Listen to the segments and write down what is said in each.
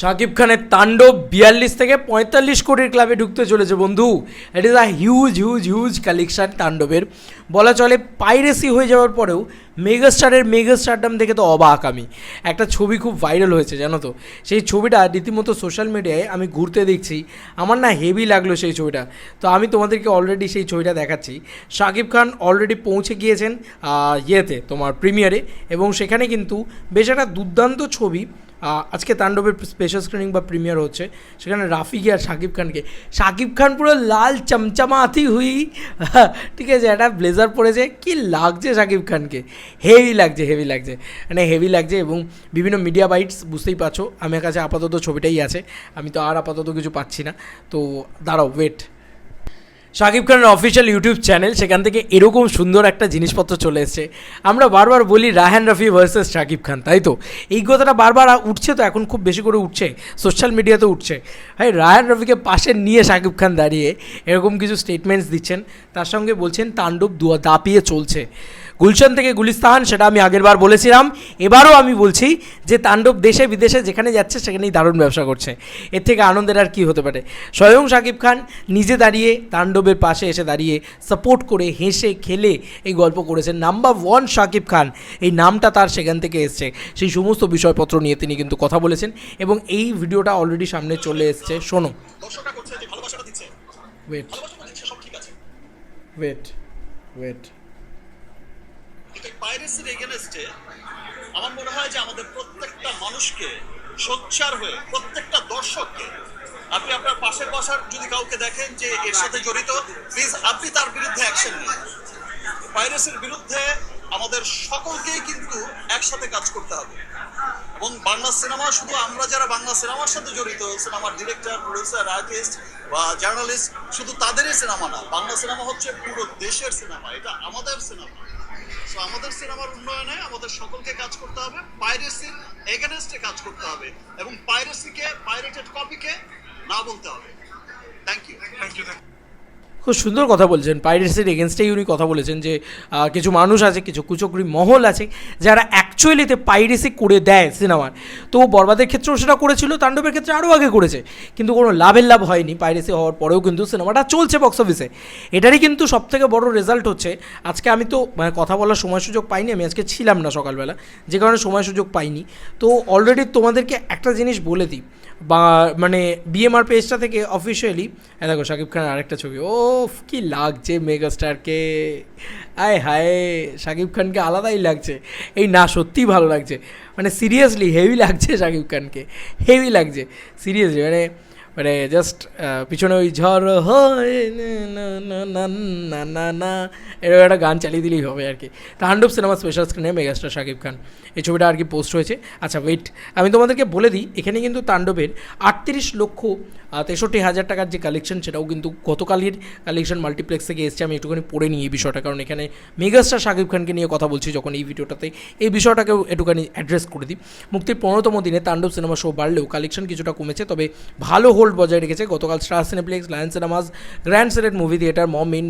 শাকিব খানের তাণ্ডব বিয়াল্লিশ থেকে পঁয়তাল্লিশ কোটির ক্লাবে ঢুকতে চলেছে, বন্ধু। It is a huge huge huge collection তাণ্ডবের। বলা চলে পাইরেসি হয়ে যাওয়ার পরেও মেগাস্টারের মেগাস্টারডাম দেখে তো অবাক আমি। একটা ছবি খুব ভাইরাল হয়েছে, জানো তো। সেই ছবিটা রীতিমতো সোশ্যাল মিডিয়ায় আমি ঘুরতে দেখছি। আমার না হেভি লাগল সেই ছবিটা। তো আমি তোমাদেরকে অলরেডি সেই ছবিটা দেখাচ্ছি। শাকিব খান অলরেডি পৌঁছে গিয়েছেন ইয়েতে, তোমার প্রিমিয়ারে এবং সেখানে কিন্তু বেশ একটা দুর্দান্ত ছবি আজকে তাণ্ডবের স্পেশাল স্ক্রিনিং বা প্রিমিয়ার হচ্ছে। সেখানে রাফিকে আর শাকিব খানকে। শাকিব খান পুরো লাল চমচমাতি হুই। ঠিক আছে, একটা ব্লেজার পরেছে। কি লাগছে শাকিব খানকে? হেভি লাগছে হেভি লাগছে। মানে হেভি লাগছে এবং বিভিন্ন মিডিয়া বাইটস বুঝতেই পারছ। আমার কাছে আপাতত ছবিটাই আছে। আমি তো আর আপাতত কিছু পাচ্ছি না। তো দাঁড়াও ওয়েট শাকিব খানের অফিসিয়াল ইউটিউব চ্যানেল, সেখান থেকে এরকম সুন্দর একটা জিনিসপত্র চলে এসছে। আমরা বারবার বলি রাহান রফি ভার্সেস শাকিব খান, তাই তো? এই কথাটা বারবার উঠছে তো, এখন খুব বেশি করে উঠছে সোশ্যাল মিডিয়াতে উঠছে। ভাই রাহান রফিকে পাশে নিয়ে শাকিব খান দাঁড়িয়ে এরকম কিছু স্টেটমেন্টস দিচ্ছেন, তার সঙ্গে বলছেন তাণ্ডব দুয়া দাপিয়ে চলছে। গুলশান থেকে গুলিস্তান, সেটা আমি আগের বার বলেছিলাম, এবারও আমি বলছি যে তাণ্ডব দেশে বিদেশে যেখানে যাচ্ছে, সেখানেই দারুণ ব্যবসা করছে। এর থেকে আনন্দের আর কি হতে পারে? স্বয়ং শাকিব খান নিজে দাঁড়িয়ে তাণ্ডবের পাশে এসে দাঁড়িয়ে সাপোর্ট করে হেসে খেলে এই গল্প করেছেন নাম্বার ওয়ান শাকিব খান। এই নামটা তার সেখান থেকে এসছে। সেই সমস্ত বিষয়পত্র নিয়ে তিনি কিন্তু কথা বলেছেন এবং এই ভিডিওটা অলরেডি সামনে চলে এসছে। শোনো। ওয়েট ওয়েট ওয়েট পাইরেসির এগেনস্টে আমার মনে হয় যে আমাদের প্রত্যেকটা মানুষকে সোচ্চার হয়ে প্রত্যেকটা দর্শককে আপনি আপনার পাশের বসার যদি কাউকে দেখেন যে এর সাথে জড়িত প্লিজ আপনি তার বিরুদ্ধে অ্যাকশন নিন। পাইরেসির বিরুদ্ধে আমাদের সকলকেই কিন্তু একসাথে কাজ করতে হবে। এবং বাংলা সিনেমা, শুধু আমরা যারা বাংলা সিনেমার সাথে জড়িত, সিনেমার ডিরেক্টর প্রডিউসার আর্টিস্ট বা জার্নালিস্ট শুধু তাদেরই সিনেমা না, বাংলা সিনেমা হচ্ছে পুরো দেশের সিনেমা, এটা আমাদের সিনেমা। সো আমাদের সিনেমার উন্নয়নে আমাদের সকলকে কাজ করতে হবে পাইরেসির এগেনস্টে কাজ করতে হবে। এবং পাইরেসিকে পাইরেটেড কপিকে না বলতে হবে। থ্যাংক ইউ থ্যাংক ইউ খুব সুন্দর কথা বলছেন। পাইরেটসের এগেনস্টেই উনি কথা বলেছেন যে কিছু মানুষ আছে, কিছু কুচক্রি মহল আছে, যারা অ্যাকচুয়ালিতে পাইরেসি করে দেয় সিনেমার তো বরবাদের ক্ষেত্রেও সেটা করেছিল, তাণ্ডবের ক্ষেত্রে আরও আগে করেছে। কিন্তু কোনো লাভের লাভ হয়নি পাইরেসি হওয়ার পরেও কিন্তু সিনেমাটা চলছে বক্স অফিসে এটারই কিন্তু সবথেকে বড় রেজাল্ট হচ্ছে, আজকে আমি তো মানে কথা বলার সময় সুযোগ পাইনি, আমি আজকে ছিলাম না সকালবেলা, যে কারণে সময় সুযোগ পাইনি। তো অলরেডি তোমাদেরকে একটা জিনিস বলে দিই, বা মানে বিএমআর পেজটা থেকে অফিসিয়ালি দেখো শাকিব খানের আরেকটা ছবি, ও কি লাগছে মেগাস্টারকে আয় হায়, শাকিব খানকে আলাদাই লাগছে। এই না, সত্যিই ভালো লাগছে। মানে সিরিয়াসলি হেভি লাগছে শাকিব খানকে। হেভি লাগছে। সিরিয়াসলি মানে মানে জাস্ট পিছনে ওই ঝড়, হয়, না না না এরকম একটা গান চালিয়ে দিলেই হবে আর কি। তাণ্ডব সিনেমা স্পেশাল স্ক্রিনে মেগাস্টার শাকিব খান। এই ছবিটা আর কি পোস্ট হয়েছে আচ্ছা ওয়েট আমি তোমাদেরকে বলে দিই, এখানে কিন্তু তাণ্ডবের আটত্রিশ লক্ষ তেষট্টি হাজার টাকার যে কালেকশন সেটাও কিন্তু গতকালের কালেকশন মাল্টিপ্লেক্স থেকে এসছে। আমি একটুখানি পড়ে নিই এই বিষয়টা, কারণ এখানে মেগাস্টার শাকিব খানকে নিয়ে কথা বলছি যখন এই ভিডিওটাতে। এই বিষয়টাকেও একটুখানি অ্যাড্রেস করে দিই। মুক্তির পনেরোতম দিনে তাণ্ডব সিনেমা শো বাড়লেও কালেকশন কিছুটা কমেছে, তবে ভালো হোল্ড বজায় রেখেছে। গতকাল Star Cineplex Lion Cinemas, Grand Sylhet movie theatre, Mom Inn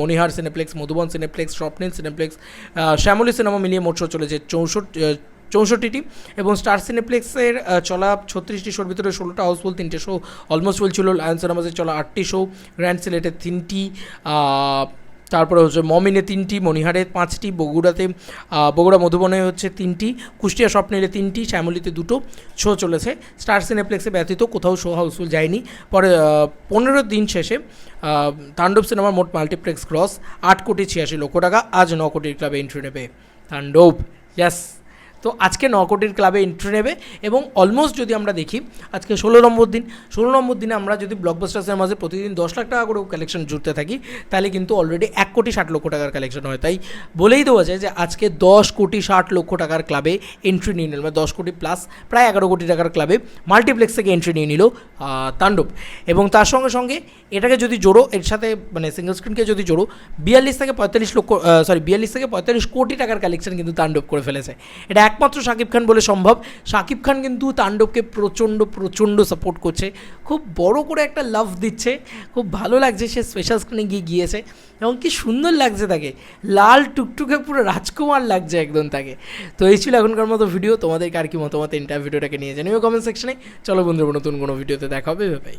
Monihar Cineplex, Modhubon Cineplex, Swapnil Cineplex Shyamoli cinema মিলিয়ে মোট শো চলেছে চৌষট্টি চৌষট্টিটি এবং স্টার সিনেপ্লেক্সের চলা ছত্রিশটি শোর ভিতরে ষোলোটা হাউসফুল, তিনটে শো অলমোস্ট চলছিল লায়ন সিনেমাসের চলা আটটি শো, গ্র্যান্ড সিলেটের তিনটি তারপরে হচ্ছে মমিনে তিনটি মণিহারে পাঁচটি, বগুড়াতে বগুড়া মধুবনে হচ্ছে তিনটি, কুষ্টিয়া স্বপ্নেলে তিনটি, শ্যামলিতে দুটো, শো চলেছে। স্টার সিনেপ্লেক্সে ব্যতীত কোথাও শো হাউসফুল যায়নি। পরে পনেরো দিন শেষে তাণ্ডব সিনেমার মোট মাল্টিপ্লেক্স ক্রস, আট কোটি ছিয়াশি লক্ষ টাকা, আজ ন কোটির ক্লাবে এন্ট্রি নেবে তাণ্ডব। ইয়াস তো আজকে ন কোটির ক্লাবে এন্ট্রি নেবে এবং অলমোস্ট যদি আমরা দেখি, আজকে ষোলো নম্বর দিন, ষোলো নম্বর দিনে আমরা যদি ব্লকবাস্টার মাঝে প্রতিদিন দশ লাখ টাকা করেও কালেকশন জুড়তে থাকি, তাহলে কিন্তু অলরেডি এক কোটি ষাট লক্ষ টাকার কালেকশন হয়। তাই বলেই দেওয়া যায় যে আজকে দশ কোটি ষাট লক্ষ টাকার ক্লাবে এন্ট্রি নিয়ে নিল মানে দশ কোটি প্লাস প্রায় এগারো কোটি টাকার ক্লাবে মাল্টিপ্লেক্স থেকে এন্ট্রি নিয়ে নিল তাণ্ডব। এবং তার সঙ্গে সঙ্গে এটাকে যদি জোড়ো, এর সাথে মানে সিঙ্গল স্ক্রিনকে যদি জোড়ো, বিয়াল্লিশ থেকে পঁয়তাল্লিশ লক্ষ সরি বিয়াল্লিশ থেকে পঁয়তাল্লিশ কোটি টাকার কালেকশন কিন্তু তাণ্ডব করে ফেলেছে। এটা একমাত্র শাকিব খান বলে সম্ভব। শাকিব খান কিন্তু তাণ্ডবকে প্রচণ্ড প্রচণ্ড সাপোর্ট করছে। খুব বড় করে একটা লাভ দিচ্ছে। খুব ভালো লাগছে সে স্পেশাল স্ক্রিনে গিয়ে গিয়েছে। এবং কি সুন্দর লাগছে তাকে। লাল টুকটুকে পুরো রাজকুমার লাগছে একদম তাকে। তো এই ছিল এখনকার মতো ভিডিও তোমাদেরকে আর কি মতামত এন্টার ভিডিওটাকে নিয়ে জানিও কমেন্ট সেকশনে চলো বন্ধুরা, নতুন কোনো ভিডিওতে দেখা হবে। ভাই